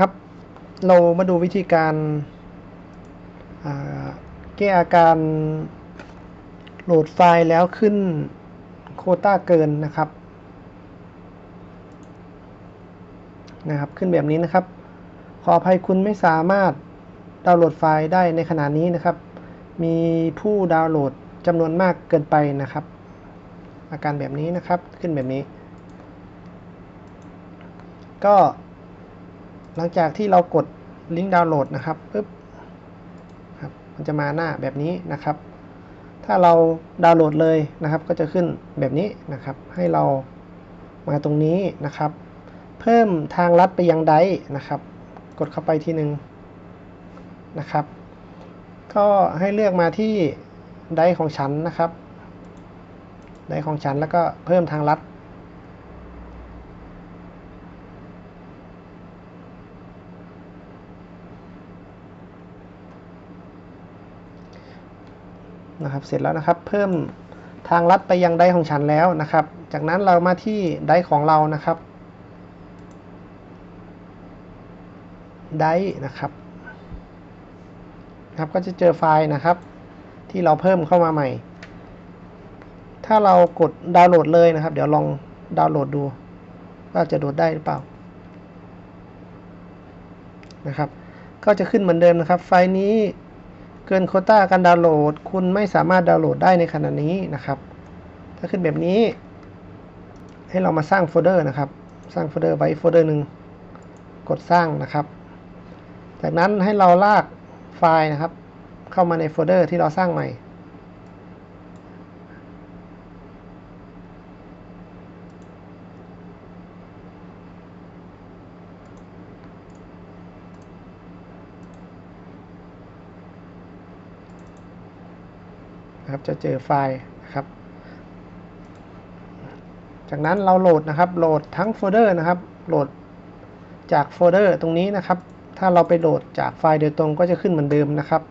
ครับ เรามาดูวิธีการแก้อาการโหลดไฟล์แล้วขึ้นโคต้าเกินนะครับนะครับ ขึ้นแบบนี้นะครับ ขออภัยคุณไม่สามารถดาวน์โหลดไฟล์ได้ในขณะนี้นะครับ มีผู้ดาวน์โหลดจำนวนมากเกินไปนะครับ อาการแบบนี้นะครับขึ้นแบบนี้ ก็ หลังจากที่เรากดลิงก์ดาวน์โหลดนะครับปึ๊บครับมันจะมาหน้าแบบนี้นะครับ ถ้าเราดาวน์โหลดเลยนะครับ ก็จะขึ้นแบบนี้นะครับ ให้เรามาตรงนี้นะครับ เพิ่มทางลัดไปยังไดนะครับ กดเข้าไปทีหนึ่งนะครับ ก็ให้เลือกมาที่ไดของฉันนะครับ ไดของฉันแล้วก็เพิ่มทางลัด นะครับ เสร็จแล้วนะครับ เพิ่มทางลัดไปยังไดของฉันแล้วนะครับ จากนั้นเรามาที่ไดของเรานะครับ ไดนะครับครับก็จะเจอไฟล์นะครับ ที่เราเพิ่มเข้ามาใหม่ ถ้าเรากดดาวน์โหลดเลยนะครับ เดี๋ยวลองดาวน์โหลดดู ว่าจะโหลดได้หรือเปล่านะครับ ก็จะขึ้นเหมือนเดิมนะครับ ไฟล์นี้ เกินโคต้าการดาวน์โหลด คุณไม่สามารถดาวน์โหลดได้ในขณะนี้นะครับ ถ้าขึ้นแบบนี้ ให้เรามาสร้างโฟลเดอร์นะครับ สร้างโฟลเดอร์ไว้โฟลเดอร์หนึ่งกดสร้างนะครับ จากนั้นให้เราลากไฟล์นะครับ เข้ามาในโฟลเดอร์ที่เราสร้างใหม่ นะครับ จะเจอไฟล์นะครับ จากนั้นเราโหลดนะครับ โหลดทั้งโฟลเดอร์นะครับ โหลดจากโฟลเดอร์ตรงนี้นะครับ ถ้าเราไปโหลดจากไฟล์โดยตรงก็จะขึ้นเหมือนเดิมนะครับ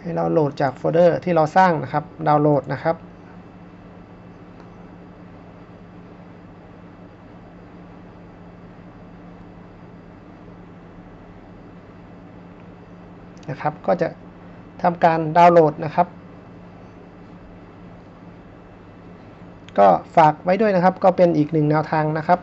ให้เราโหลดจากโฟลเดอร์ที่เราสร้างนะครับ ดาวน์โหลดนะครับนะครับ ก็จะทำการดาวน์โหลดนะครับ ก็ฝากไว้ด้วยนะครับ ก็เป็นอีกหนึ่งแนวทางนะครับ